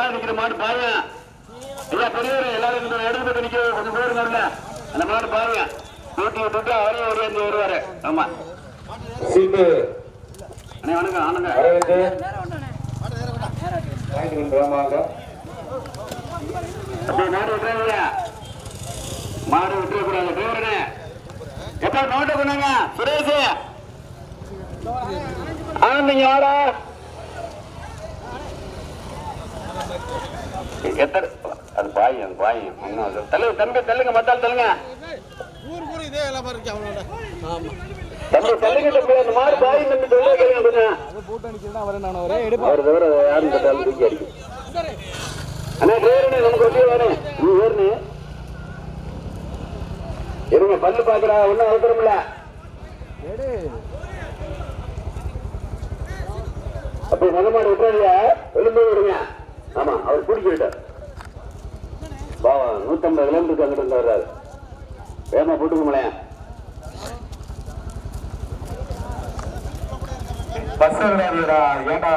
ரெண்டாவது நிக்கிற மாடு பாருங்க. ஐயா பெரியவர் எல்லாரும் இந்த நிக்க கொஞ்சம் பேர் வரல அந்த மாடு பாருங்க. நூற்றி விட்டுட்டு அவரே ஓடியாந்து வருவாரு. ஆமா. சீட்டு. அண்ணே வணக்கம் ஆனங்க அரவிந்த் வாங்கிட்டு கிராமமாக அப்படியே மாடு விட்டுறாங்க மாடு விட்டுறக்கூடாது. டிரைவரனே எப்ப நோட்டை கொண்டாங்க? சுரேஷ். ஆனந்திங்க வாடா. எத்தனை? அது பாய் அந்த பாய் இன்னும் அது தள்ளு தம்பி தள்ளுங்க மத்தால் தள்ளுங்க. ஊர் ஊர் இதே இல்லாம இருக்கு அவனோட. ஆமா. தம்பி தள்ளுங்க தம்பி அந்த மாடு பாய் தம்பி சொல்ல கேளுங்க கொஞ்சம் அது போட்டு அடிக்கிறதா வரேன் நான் ஒரே அவர் தவிர யாரும் கேட்டாலும் தூக்கி அடிக்கும் அண்ணா டிரைவரனே நமக்கு வண்டியே வரேன் நீ ஏறுனே. இருங்க பல்லு பாக்குறா ஒன்னும் அவசரமில்ல எடு. அப்படி மகமாடு விட்டுறாங்க எழுந்து விடுங்க. ஆமா அவர் குடிக்கிட்டார் பாவா நூத்தம்பது கிலோமீட்டருக்கு அங்கிட்டு இருந்து வர்றாரு வேமா போட்டுக்கோங்களேன் பஸ் கிடையாதுடா ஏண்டா?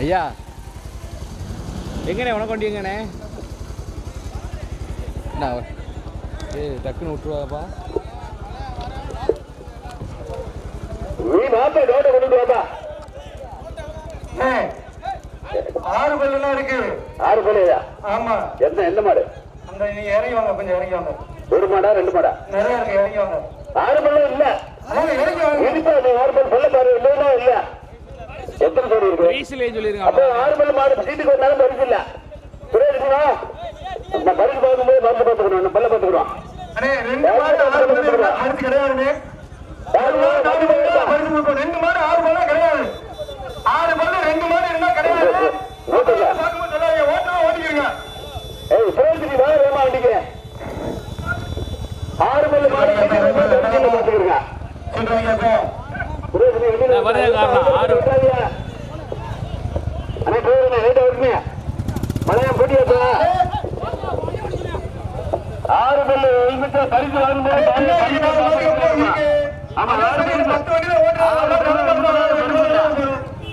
ஐயா எங்கண்ணே உனக்கு வண்டி எங்கண்ணே? என்ன ஏய் டக்குன்னு விட்டுருவாப்பா நீ மாப்பா நோட்டை கொண்டு வாப்பா. ஆறு பல்லுலாம் இருக்கு. ஆறு போலையா ஆமா. எந்த எந்த மாடு? அந்த நீங்க இறங்கி வாங்க கொஞ்சம் இறங்கி வாங்க. ஒரு மாடா ரெண்டு மாடா? நிறைய இருக்கு இறங்கி வாங்க. ஆறு பல்லு இல்ல. இனிப்பா நீ ஆறு பல்லு சொல்ல பாரு இல்லைன்னா இல்ல. எத்தனை சோடி இருக்கு? வயசுலேயே அப்போ சொல்லிருங்க ஆறு பல்லு மாடு சீட்டுக்கு வந்தாலும் பரிசு இல்ல. புரியுதுங்களா பரிசு பார்க்கும்போது பல்ல பார்த்துக்கிறோம். அண்ணே ரெண்டு மாடு ஆறு பரிசு கிடையாதுண்ணே ஆறு மாடு நாலு பல்லு இல்ல. பரிசு கொடுப்போம். ரெண்டு மாடு ஆறு பல்லு கிடையாது ஆறு பல்லு ரெண்டு மாடு என்ன கிடையாது ஓட்டுங்க. பார்க்கும்போது சொல்லாதீங்க ஓட்டுறோம் ஓட்டிக்கிறீங்க ஏய் சுரேஷ் வா வேமா வண்டிக்கு ஆறு பல்லு மாடு சீட்டுக்கு வந்து பரிசுல பார்த்துக்கிறேங்க சொல்றீங்க இப்போ சுரேஷ் நீ வெளியில நான் வரேன் காரணம். ஆறு- விட்டுறாதீங்க. அண்ணே டிரைவர் ரைட்டா விட்டுங்க மலையம் போட்டியாப்பா ஆறு பல்லு இங்கிட்ட பரிசு வாங்கும்போது பரிசு பரிசு பார்த்துக்கிறேங்க. ஆமா ஆறு பல்லு பத்து வண்டியில ஓட்டுறாங்க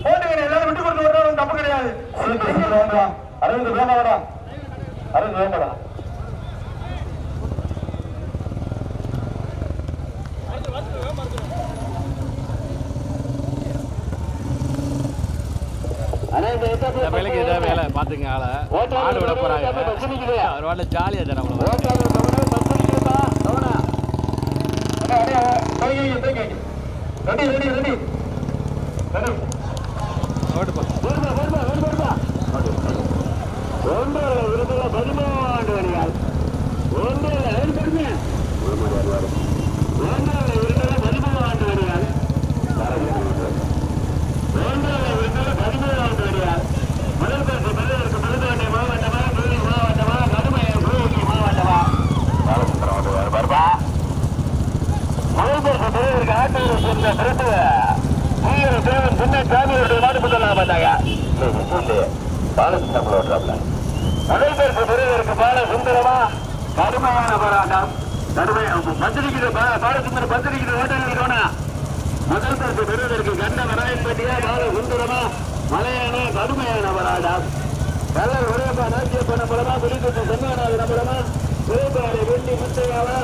ஓட்டுங்க எல்லாரும் விட்டு கொடுத்து ஓட்டுறோம் தப்பு கிடையாது அரவிந்த் வேண்டாடா அரவிந்த் வேண்டாடா இந்த வேலைக்கு இதான் வேலை பார்த்துங்க ஆளை மாடு விட போகிறாங்க அவர் வாட்டில் ஜாலியாக தான் நம்மள ரெடி ரெடி ரெடி ரெடி ஓட்டுப்பா ஒன்றரை விருதுல பதிமூன்று வரியால் ஒன்றரை எடுத்துருங்க ஒன்றரை விருதுல பதிமூன்று வரியால் ஒன்றரை விருதுல பதிமூன்று வரியால் முதல் பரிசு பெறுவதற்கு புதுக்கோட்டை மாவட்டமா தூரி மாவட்டமா கடுமை பூமி மாவட்டமா பாலசுந்தரம் ஓட்டுவார் பார்ப்பா முதல் பரிசு பெறுவதற்கு ஆட்டூர் சேர்ந்த திருத்துவ நீர் தேவன் சின்ன சாமியோட நாடு முதலாம் பார்த்தாங்க பாலசுந்தரம் ஓட்டுறாப்ல முதல் பரிசு பெறுவதற்கு பால சுந்தரமா கடுமையான போராட்டம். கடுமை பத்திரிக்கிற பாலசுந்தர பத்திரிக்கிற ஓட்டங்கள் கோணா முதல் பேருக்கு பெறுவதற்கு கண்ட வராயன்பட்டியா பால சுந்தரமா மலையான கடுமையான போராட்டம். கல்லர் உரையப்பா நாட்டிய பண்ண மூலமா புலிக்குத்து சென்மநாதன மூலமா உரைப்பாறை வெள்ளி முத்தையாவா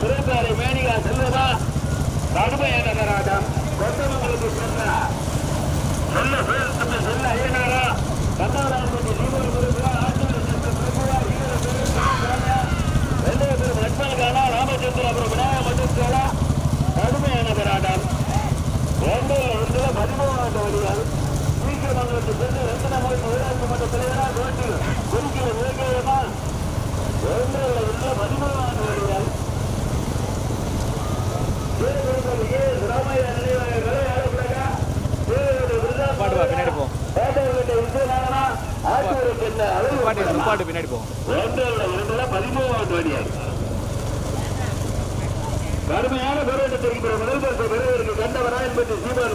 சிறைப்பாறை குறிக்கிற விவேகமா ஒன்றில் ராமையா நினைவாளர்களை பாட்டு பின்னாடி போ. பாட்டு பின்னாடி போ ஒன்றில் ஒன்றில் கடுமையான போராட்டத்திற்கு பிற முதல் பரிசு பெறுவதற்கு சீமான்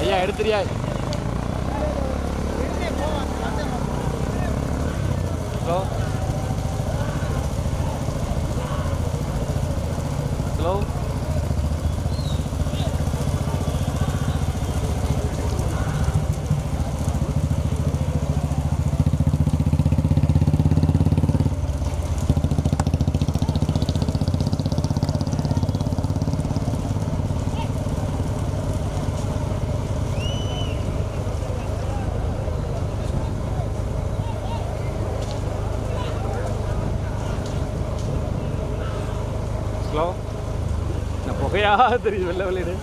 ஐயா எடுத்துறியா? ஹலோ? ஹலோ? நான் தெரியுது வெள்ள வெளியிடு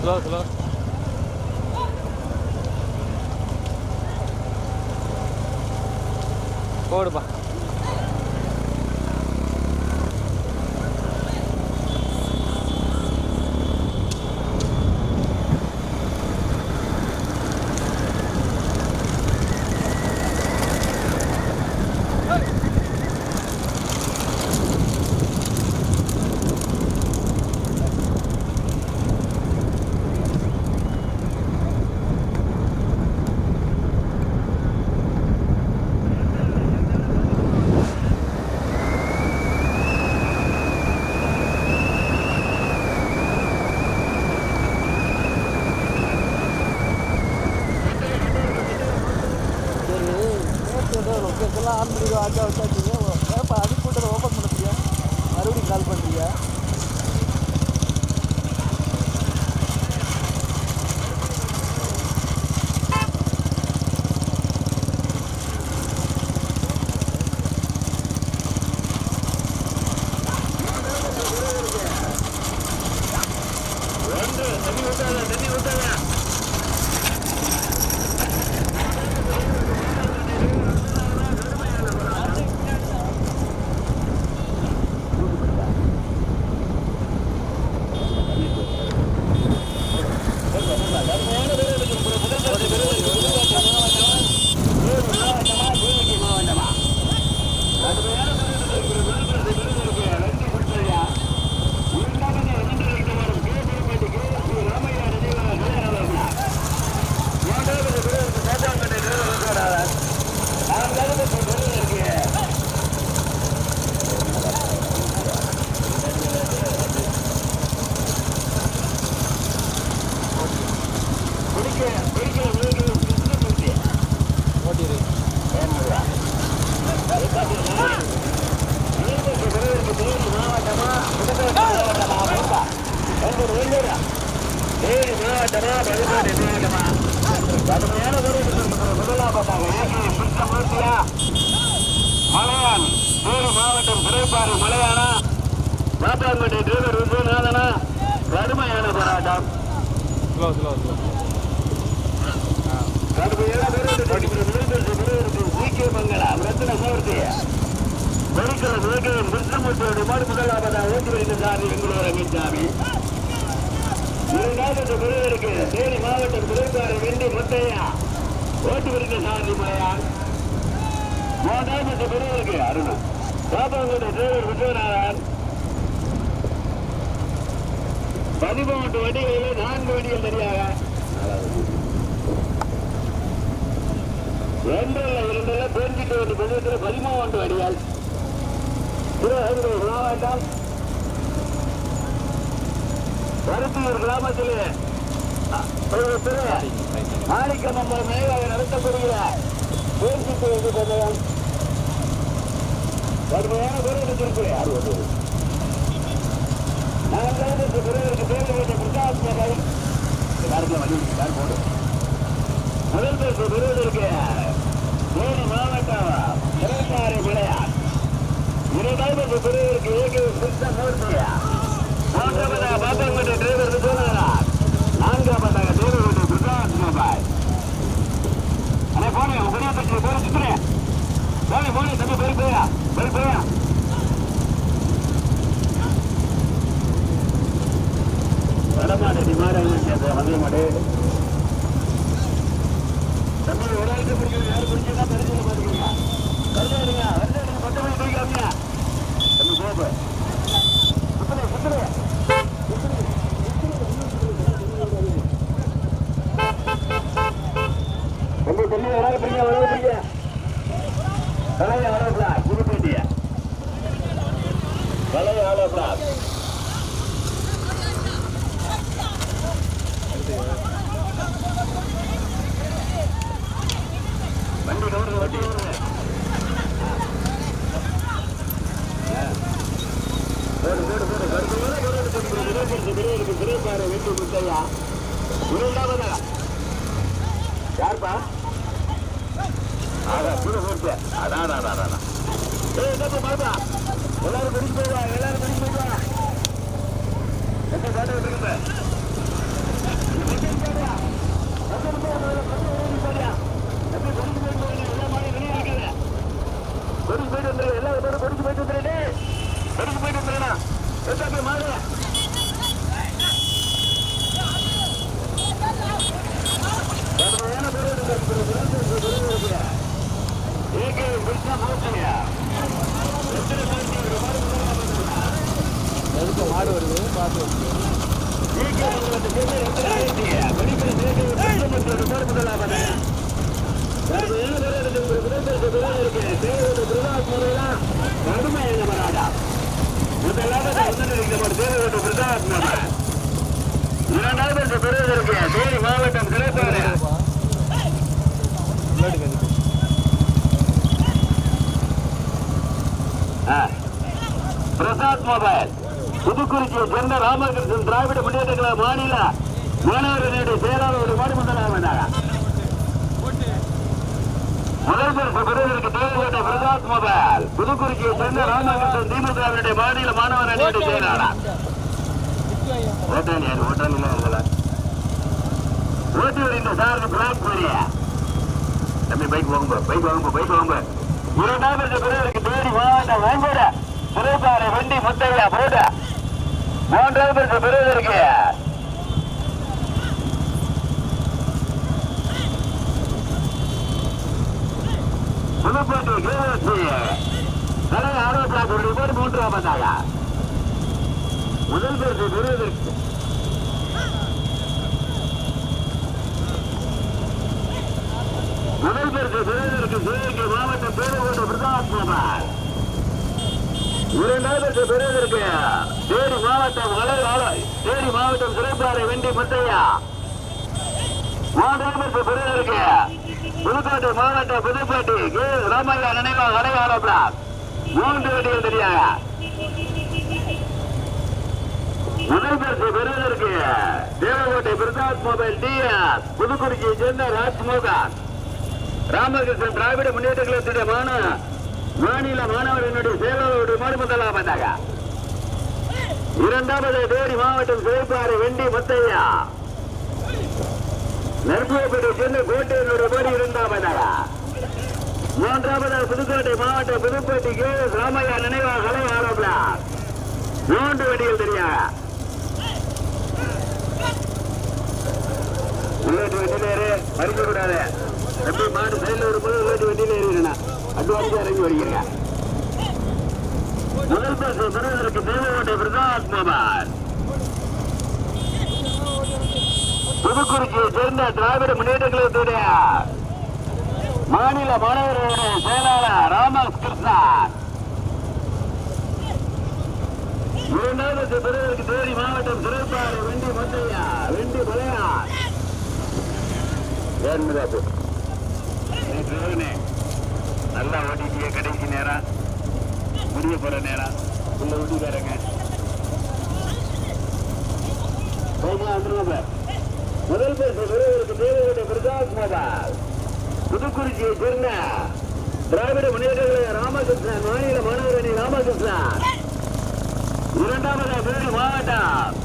ஸ்லோ ஸ்லோ போடுப்பா. மலையான் ஏழு மாவட்டம் திரைப்பாறு மலையானா மாத்தாங்குடி டிரைவர் விஸ்வநாதனா கடுமையான போராட்டம் மாவட்டம் திரைப்பாறை வெண்டி முத்தையா ஓட்டு வருகிற சாரதி மலையான் மூன்றாவது விருதுக்கு அருணா பாப்பாங்குடி டிரைவர் விஸ்வநாதன் பதிமூன்று வண்டிகளிலே நான்கு வண்டிகள் தனியாக ஒன்றல்ல இரண்டல்ல பேஞ்சிட்டு வந்து பதினெட்டுல பதிமூன்று வண்டிகள் சிவகங்கை மாவட்டம் பருத்தியூர் கிராமத்திலே அ, ஒரு திரு மாணிக்கமம்பலம் நினைவாக பேஞ்சிட்டு வந்து பந்தயம் கடுமையான பேருக்கு அறுபது நான்காவது பிறகு பேர் வைத்த பிரசாத் எல்லாருக்கும் வழி போடு. முதல் பேருக்கு பெறுவதற்கு மூணு மாவட்டம் திரைப்பாறை விளையாட் இரண்டாவது பெறுவதற்கு ஏகே கிருஷ்ணமூர்த்தியா மூன்றாவதாக பாப்பாங்குடி டிரைவர் விஸ்வநாதன் நான்காவதாக தேவகுடி பிரசாத் மொபைல் அண்ணே போனே உடனே பற்றி பேர சுத்துறேன் போனே போனே தம்பி பேர் போயா போய் போயா. வடமாடு நிமாடங்கள் சேர்ந்த வந்திய Kalau yang ada belas, guru dia. Kalau yang ada belas. யாருப்பா? ஆகா புது போட்டு அதான் அதான் அதான் அதான் ஏய் என்னப்பா பாப்பா எல்லாரும் பிடிச்சு போயிடுவா எல்லாரும் பிடிச்சு போயிடுவா என்ன பாட்டு விட்டுருங்க கொடிச்சு போயிட்டு வந்துரு எல்லா பேரும் கொடிச்சு போயிட்டு வந்துரு கொடிச்சு போயிட்டு வந்துருண்ணா எத்தனை மாறு ஏகே கிருஷ்ணா மோசனியா எத்தனை எதுக்கு மாடு வருது பார்த்து ஏகே எத்தனை கிருஷ்ணமூர்த்தியோட பேர் முதலாவது கடுமையான பேர் இருக்கு ஒரு விருந்திற்கு இருக்கு தேவையோட பிரதாஸ் முறையெல்லாம் கடுமையான மராடா முதலாவது வந்து பிரதாஸ் முறை இரண்டாவது இருக்கு தேனி மாவட்டம் பிரசாத் மொபைல். புதுக்குறிச்சி சொந்த ராமகிருஷ்ணன் திராவிட முன்னேற்ற கழக மாநில மாணவர்களுடைய செயலாளருடைய மாநிலமன்றமாக முதலாக பரிசு பெறுவதற்கு தேவைப்பட்ட பிரசாத் மொபைல். புதுக்குறிச்சியை சேர்ந்த ராமகிருஷ்ணன் திமுகவினுடைய மாநில மாணவர் அணியுடைய செயலாளர் ஓட்டாளியார் ஓட்டாளியில் இருக்கல ஓட்டி வருகின்ற சாருக்கு பிளாக் போறிய? தம்பி பைக் வாங்க பைக் வாங்க பைக் வாங்க இரண்டாவது பெறுவதற்கு தேடி மாவட்டம் வேங்கோட சிறைப்பாறை வண்டி முத்தையா போட. மூன்றாவது பரிசு பெறுவதற்கு புதுப்பேட்டை கேஎஸ்சி கலை ஆரோக்கிய பேர் மூன்றாவதாக முதல் பரிசு பெறுவதற்கு முதல் பரிசு பெறுவதற்கு சிவகங்கை மாவட்டம் பேருகோட்டை பிரதாப் குமார் இரண்டாவது தேனி மாவட்டம் தேனி மாவட்டம் சிறைப்பாறை வெண்டி முத்தையா. மூன்றாவது பரிசு பெறுவதற்கு புதுக்கோட்டை மாவட்டம் புதுப்பேட்டை கே. ராமையா நினைவாக அடையாள மூன்று வண்டிகள் தெரியாங்க முதல் பரிசு பெறுவதற்கு தேவகோட்டை பிரசாத் மொபைல் டிஎஸ் புதுக்குறிச்சியை சேர்ந்த ராஜ்மோகன். ராமகிருஷ்ணன் திராவிட முன்னேற்ற கழகத்துடைய மாணவ மாநில மாணவர்களுடைய செயலாளருடைய மாடு பார்த்தாங்க இரண்டாவது தேடி மாவட்டம் சிறைப்பாறை வெண்டி முத்தையா. நெருப்புப்பேட்டை சேர்ந்த கோட்டையினுடைய மாடு இரண்டாவதாக மூன்றாவது புதுக்கோட்டை மாவட்டம் புதுப்பேட்டை ராமையா நினைவாக கலை மூன்று வண்டிகள் தெரியாத? உள்ளாட்டு வண்டியில மறிக்க கூடாது. எப்படி மாடு சைடில் வரும்போது உள்ளாட்டு வண்டியில ஏறிடணும் அட்வான்ஸா இறங்கி வருகிறீங்க முதல் பஸ் பெறுவதற்கு தேவகோட்டை பிரதாப் மோபால் புதுக்குறிச்சியை சேர்ந்த திராவிட முன்னேற்ற கழகத்துடைய மாநில மாணவர்களுடைய செயலாளர் ராமஸ் இரண்டாவது பிறகு தேனி மாவட்டம் சிறைப்பாறை வெண்டி மந்தையா வெண்டி மலையார் நல்லா ஓட்டிட்டிய கடைசி நேரம் முடிய போற நேரம் உள்ள வீட்டுக்காரங்க போகலாம் வந்துருங்க முதல் பேச பெறுவதற்கு தேவையான பிரதாப் மோபால் புதுக்குறிச்சியை சேர்ந்த திராவிட முன்னேற்ற கழக ராமகிருஷ்ணன் மாநில மாணவரணி ராமகிருஷ்ணன் இரண்டாவது தேனி மாவட்டம்.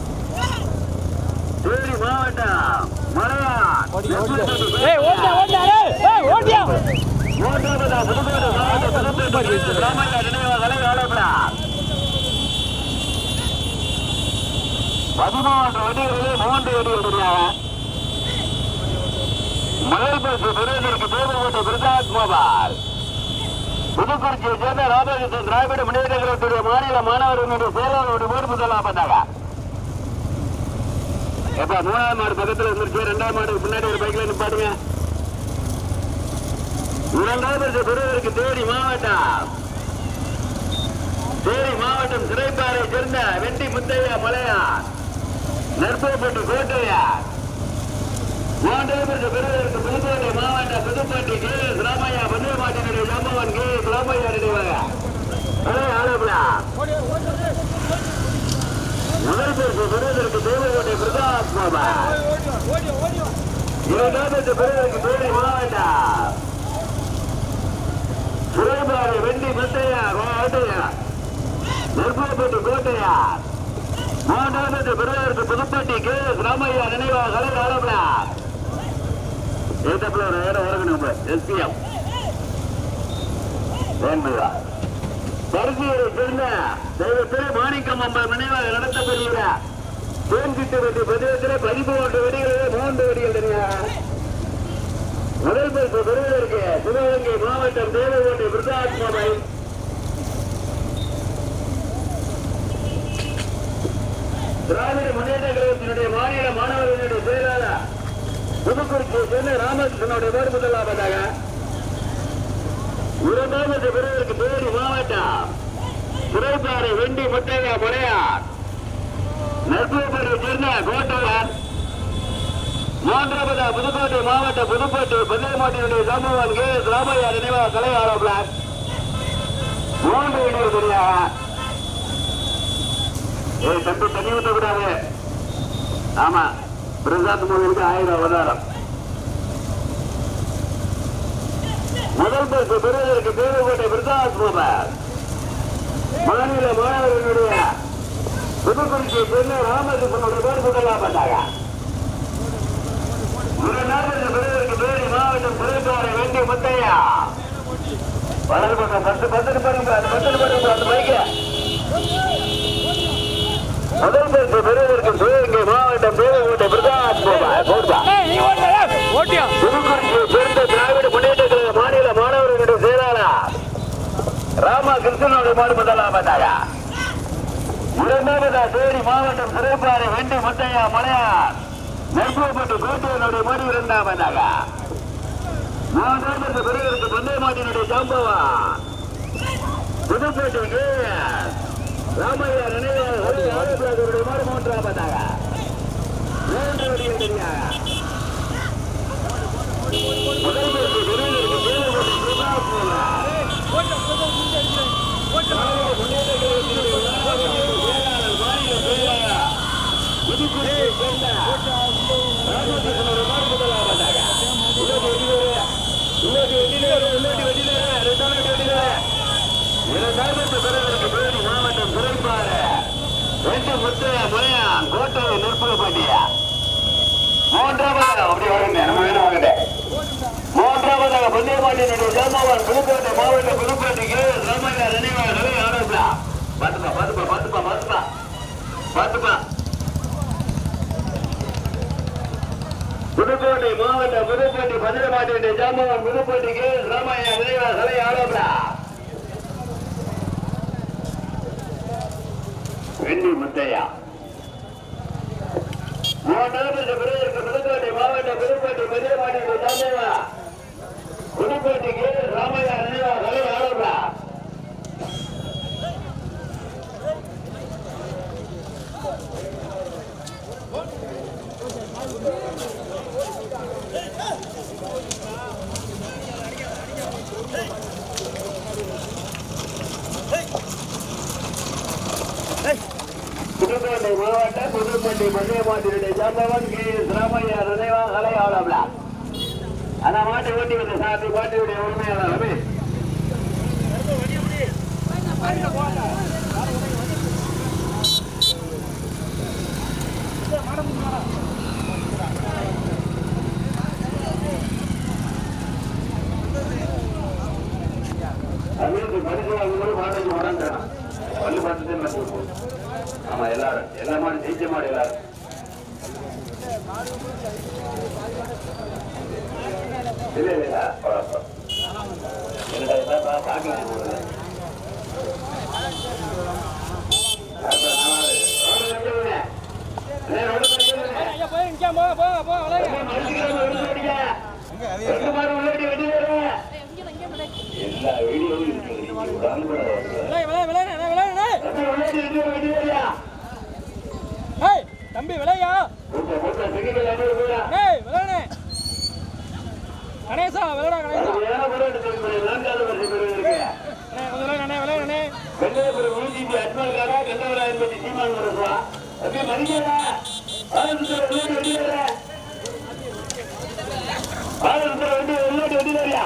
தேனி மாவட்டம் மலையார் மூன்றாவது புதுக்கோட்டை மாவட்டம் ராமையா நினைவு கலை ஆலோசனா பதிமூன்று வண்டிகளிலே மூன்று வண்டிகள் தெரியாத பரிசு பெறுவதற்கு பிரசாத் புதுக்குறிச்சியை சேர்ந்த ராமகிருஷ்ணன் திராவிட முன்னேற்ற கழகத்துடைய மாநில மாணவர்கள் செயலாளருடைய பேர் முதலாப்பட்டாங்க எப்ப மூணாவது மாடு பக்கத்துல இருந்துருச்சு ரெண்டாவது மாடு ஒரு பைக்ல நிப்பாடுங்க இரண்டாவது பெறுவதற்கு தேடி மாவட்டம் தேனி மாவட்டம் சிறைப்பாறை சேர்ந்த வெண்டி முத்தையா மலையார் நெற்பப்பட்டு கோட்டையார் மூன்றாவது பெறுவதற்கு புதுக்கோட்டை மாவட்டம் புதுப்பட்டி கே ராமையா பந்தயமாட்டினுடைய ஜம்பவன் கே ராமையா நினைவாக. ஆலோபனா. முதல் பரிசு பெறுவதற்கு தேவகோட்டை பிரதாப் பாபா இரண்டாவது பெறுவதற்கு தேனி மாவட்டம் சுரேபாடு வெண்டி முத்தையா கோட்டையா நெற்பப்பட்டு கோட்டையா. மூன்றாவது பெறுவதற்கு புதுப்பட்டி கே ராமையா நினைவாக. கலை ஆலோபனா ஏத்தப்பில் ஒரு நேரம் வரணும் எஸ்பிஎம். வேண்டுதா? பரிசுகளை சேர்ந்த தெய்வத்திலே மாணிக்கம் அம்மா நினைவாக நடத்தப்படுகிற தேன்கிட்டு வெட்டி பதிவத்திலே பதிமூன்று ஒன்று வெடிகளிலே மூன்று வெடிகள் தெரியா? முதல் பரிசு பெறுவதற்கு சிவகங்கை மாவட்டம் தேவகோட்டை விருத்தாத்மாவை திராவிட முன்னேற்ற கழகத்தினுடைய மாநில மாணவர்களுடைய செயலாளர் புதுக்குறிச்சியை ராமகிருஷ்ணனுடைய பேர் முதலாவதாக. இரண்டாவது பெறுவதற்கு தேனி மாவட்டம். சிறைப்பாறை வெண்டி முத்தையா முறையார். நெற்பூப்பரை சேர்ந்த கோட்டையார் மூன்றாவது புதுக்கோட்டை மாவட்ட புதுக்கோட்டை பதினேமாட்டினுடைய சம்பவம் கே. ராமையா நினைவாக கலை ஆரோப்பர் மூன்று இடையில் தெரியாக ஏய் தம்பி தண்ணி ஊற்றக்கூடாது ஆமா. பிரசாந்த் மூவிலுக்கு ஆயிரம் அவதாரம் முதல் பரிசு பெறுவதற்கு தேவகோட்டை பிரசாந்த் மூவர் மாநில மாணவர்களுடைய புதுக்குறிச்சி பெண்ணு ராமகிருஷ்ணனுடைய பேர் முதலாம் பண்ணாங்க இரண்டாவது பெறுவதற்கு பேரி மாவட்டம் திருப்பாறை வேண்டிய முத்தையா வலது பக்கம் பத்து பத்து பாருங்க அந்த பத்து பாருங்க அந்த பைக்கை முதல் பரிசு பெறுவதற்கு சிவகங்கை மாவட்டம் போட்டா ஓட்டியா? புதுக்குறிச்சியை சேர்ந்த திராவிட முன்னேற்ற கழக மாநில மாணவர்களுடைய செயலாளர் ராமகிருஷ்ணனுடைய மாடு முதலாவதாக இரண்டாவதா தேனி மாவட்டம் சிறைப்பாறை வெண்டி முத்தையா மலையார். நெற்பூப்பட்டு கோட்டையனுடைய மாடு இரண்டாவதாக மூன்றாவது பெறுவதற்கு பந்தய மாட்டினுடைய சம்பவம் புதுப்பேட்டை ராமையா நினைவாளர்களுடைய மாடு மூன்றாவதாக மூன்று வடிவில் தெரியாக முதல் பரிசு பெறுவதற்கு தேவகோட்டை பிரதாப் போனார் மாவட்டம் சிறைப்பாறை ரெண்டு முத்தைய கோட்டை கோட்டையை நிற்புறப்பட்டியா மூன்றாவது அப்படி வாங்க நம்ம வேணும் வாங்க மூன்றாவதாக பந்தயமாட்டினுடைய ஜெயமோகன் புதுக்கோட்டை மாவட்ட புதுக்கோட்டைக்கு ராமையா நினைவாக ஆரம்பிச்சா பாத்துப்பா பாத்துப்பா பாத்துப்பா பாத்துப்பா பாத்துப்பா புதுக்கோட்டை மாவட்ட புதுக்கோட்டை பந்தயமாட்டினுடைய ஜெர்மன் புதுக்கோட்டைக்கு ராமையா நினைவாக கலை ஆரம்பிச்சா வெண்ணி முத்தையா. மூன்றாவது பிறகு புதுக்கோட்டை மாவட்ட புதுக்கோட்டை புதுக்கோட்டை மாவட்ட புதுக்கோட்டை பந்தயமாட்டினுடைய ஜாம்பவன் கே எஸ் ராமையா நினைவா கலை ஆளுநரா அந்த மாட்டை ஓட்டி வந்த சாமி பாட்டியுடைய உண்மையாளர் ரமேஷ் மனுஷன் வாங்கும்போது மாடல் மாடான்றான் மனுஷன் போகும் ஆமா எல்லாரும். எல்லா மாடு ஜெயிச்ச மாடு எல்லாரும். இல்ல இல்ல பரவாயில்ல. என்னடா இதெல்லாம் பா- பார்க்கலாம் போகுது. தம்பி, உள்ளே இருந்து வெளியே வரியா? ஏய் தம்பி விளையா மூட்டை, மூட்டை, சிங்கிள் கணேசா விளையாடா கணேசா அருமையான போராட்ட தொழில்முறை, நான்காவது வரிசை பெறுவதற்கு. அண்ணே கொஞ்சம் விளையாடே விளையாடே வெள்ளையபுரம் ஊர்ஜிபி அட்மால்காரா, கந்தவராயன்பட்டி சீமான் வரப்பா. தம்பி, மதிக்கடா. ஆனந்தத்துல உள்ளே வெளியே வர. ஆனந்தத்துல வண்டி உள்ளே வெளியே வரியா?